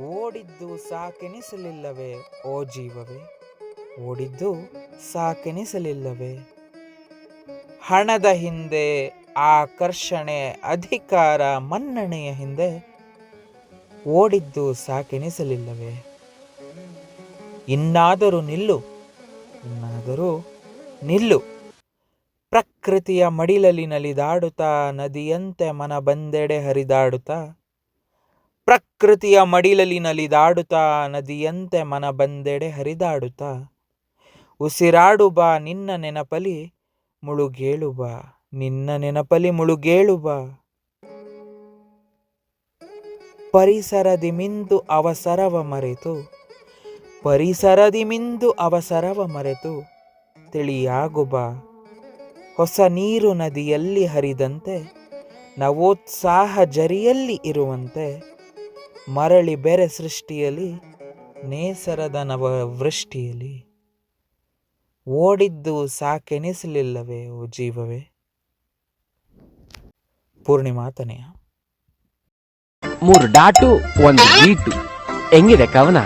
ಓಡಿದ್ದು ಸಾಕೆನಿಸಲಿಲ್ಲವೇ, ಓ ಜೀವವೇ? ಓಡಿದ್ದು ಸಾಕೆನಿಸಲಿಲ್ಲವೇ? ಹಣದ ಹಿಂದೆ ಆಕರ್ಷಣೆ, ಅಧಿಕಾರ, ಮನ್ನಣೆಯ ಹಿಂದೆ ಓಡಿದ್ದು ಸಾಕೆನಿಸಲಿಲ್ಲವೇ? ಇನ್ನಾದರೂ ನಿಲ್ಲು ಇನ್ನಾದರೂ ನಿಲ್ಲು. ಪ್ರಕೃತಿಯ ಮಡಿಲಲ್ಲಿ ನಲಿದಾಡುತ್ತಾ, ನದಿಯಂತೆ ಮನ ಬಂದೆಡೆ ಹರಿದಾಡುತ್ತಾ ಪ್ರಕೃತಿಯ ಮಡಿಲಲ್ಲಿ ನಲಿದಾಡುತ್ತಾ ನದಿಯಂತೆ ಮನ ಬಂದೆಡೆ ಹರಿದಾಡುತ್ತಾ, ಉಸಿರಾಡು ಬಾ ನಿನ್ನ ನೆನಪಲಿ ಮುಳುಗೇಳು ಬಾ, ನಿನ್ನ ನೆನಪಲಿ ಮುಳುಗೇಳು ಬಾ. ಪರಿಸರದಿ ಮಿಂದು ಅವಸರವ ಮರೆತು, ಪರಿಸರದಿ ಮಿಂದು ಅವಸರವ ಮರೆತು ತಿಳಿಯಾಗು ಬಾ. ಹೊಸ ನೀರು ನದಿಯಲ್ಲಿ ಹರಿದಂತೆ, ನವೋತ್ಸಾಹ ಜರಿಯಲ್ಲಿ ಇರುವಂತೆ ಮರಳಿ ಬೇರೆ ಸೃಷ್ಟಿಯಲ್ಲಿ ನೇಸರದ ನವ ವೃಷ್ಟಿಯಲ್ಲಿ. ಓಡಿದ್ದು ಸಾಕೆನಿಸಲಿಲ್ಲವೇ ಓ ಜೀವವೇ? ಪೂರ್ಣಿಮಾತನೆಯ ಮೂರು ಡಾಟು, ಒಂದು ಬೀಟು ಹೆಂಗಿದೆ ಕವನ?